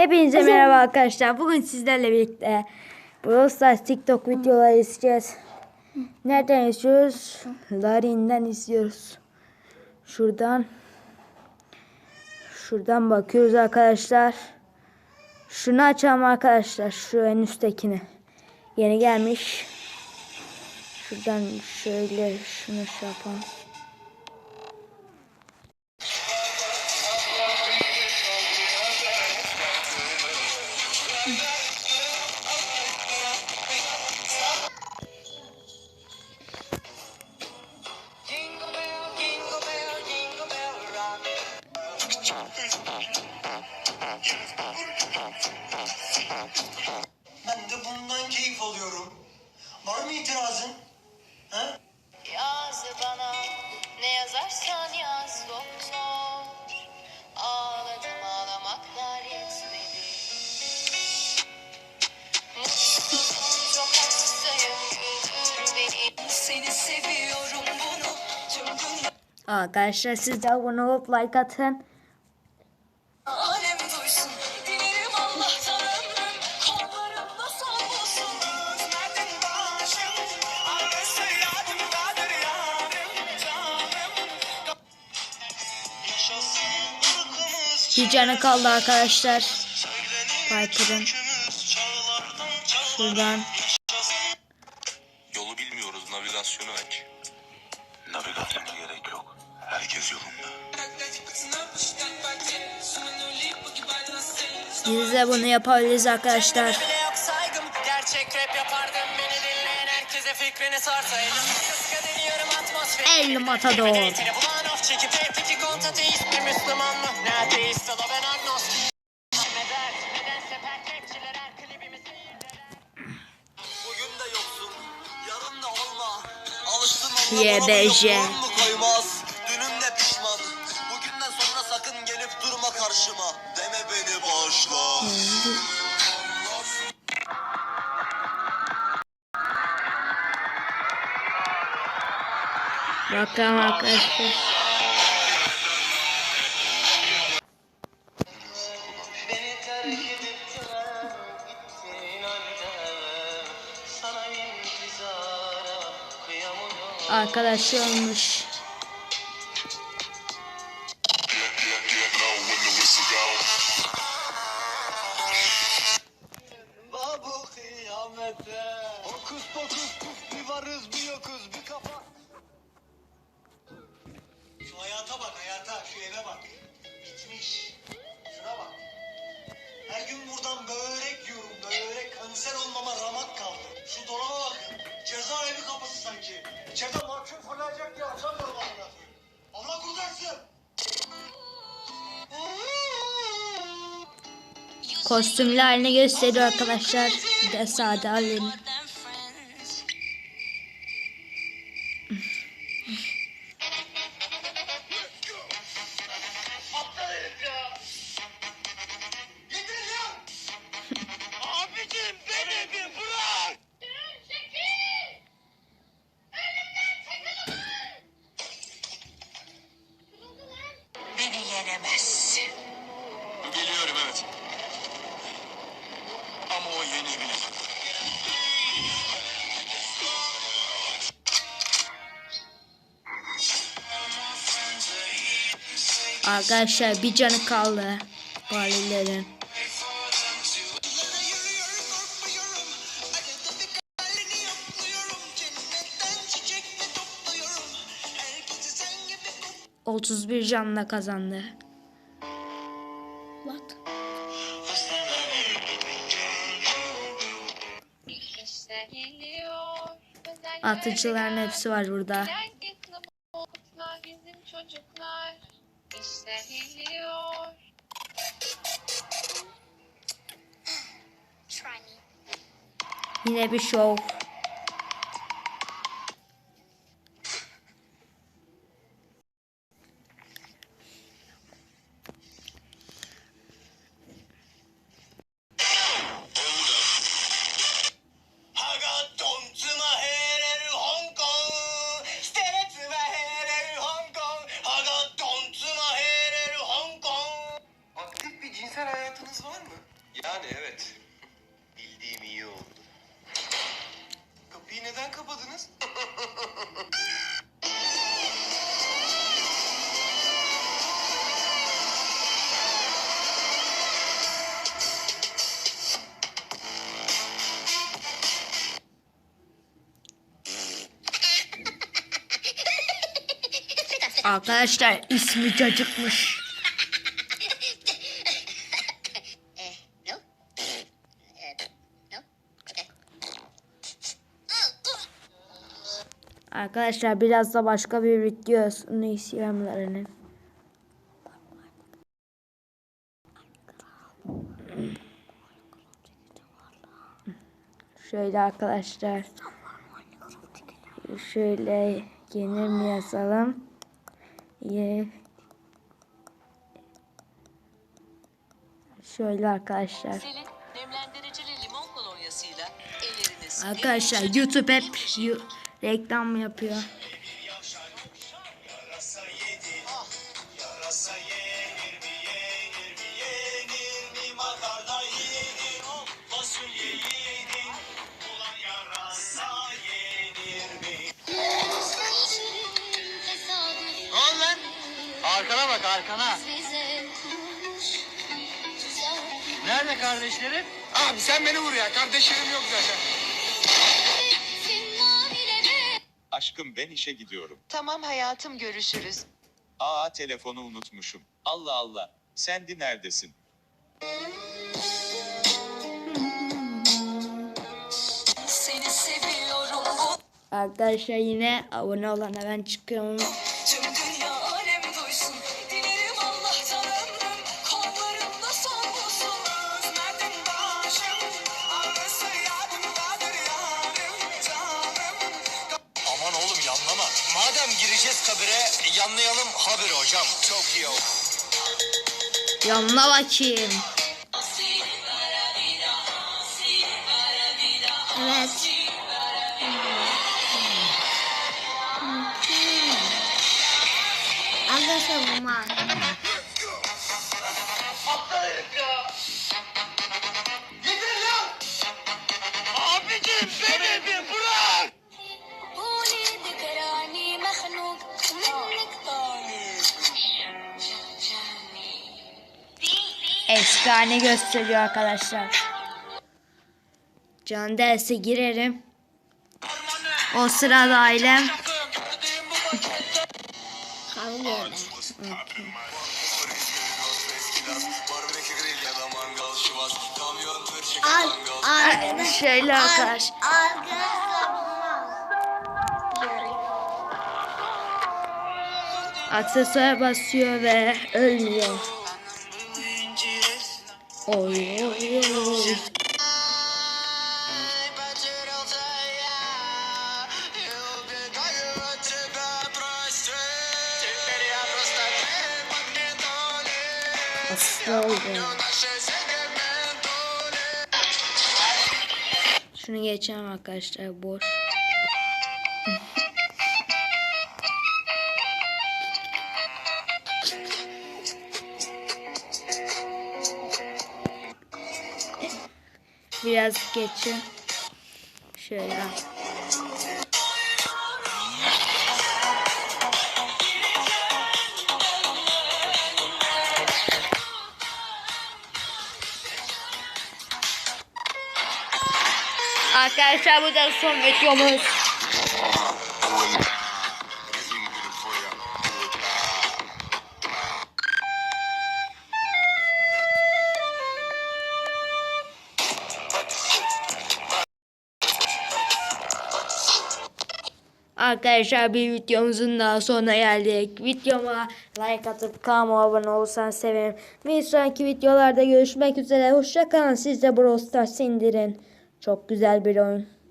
Hepinize Mesela... merhaba arkadaşlar. Bugün sizlerle birlikte Brawl Stars TikTok videoları izleyeceğiz. Nereden izliyoruz? Larin'den izliyoruz. Şuradan şuradan bakıyoruz arkadaşlar. Şunu açalım arkadaşlar. Şu en üsttekini. Yeni gelmiş. Şuradan şöyle şunu şey yapalım. Arkadaşlar siz de abone olup like atın. Bir canı kaldı arkadaşlar. Piper'ın. Şuradan. Biz de bunu yapabiliriz arkadaşlar. El matador. YBJ. Bakalım arkadaşlar. Arkadaşı olmuş. kostümlü halini gösteriyor arkadaşlar. Bir de sade halini. Arkadaşlar bir canı kaldı. Balilerin. Otuz bir canla kazandı. What? Atıcıların hepsi var burada. Yine bir şov. Arkadaşlar ismi cacıkmış. Arkadaşlar biraz da başka bir videosunu istiyorum Şöyle arkadaşlar. Şöyle yenir mi yazalım. Ye. Şöyle arkadaşlar. Selin nemlendiricili limon kolonyasıyla elleriniz Arkadaşlar YouTube hep reklam yapıyor. Bak arkana. Nerede kardeşlerim? Abi sen beni vur ya. Kardeşlerim yok zaten. Aşkım ben işe gidiyorum. Tamam hayatım görüşürüz. Aa telefonu unutmuşum. Allah Allah. Sendi neredesin? Seni seviyorum bu Arkadaşlar yine abone olana ben çıkıyorum. Yanına bakayım. Evet. Arkadaşlar bu Abicim efsane gösteriyor arkadaşlar. Can derse girerim. O sırada ailem şöyle arkadaş. Aksesuar basıyor ve ölmüyor. Oy oy oy. Şunu geçelim arkadaşlar boş. Biraz geçin. Şöyle. Arkadaşlar bu da son videomuz. Arkadaşlar bir videomuzun daha sonuna geldik. Videoma like atıp kanalıma abone olursanız sevinirim. Bir sonraki videolarda görüşmek üzere. Hoşçakalın. Siz de Brawl Stars indirin. Çok güzel bir oyun.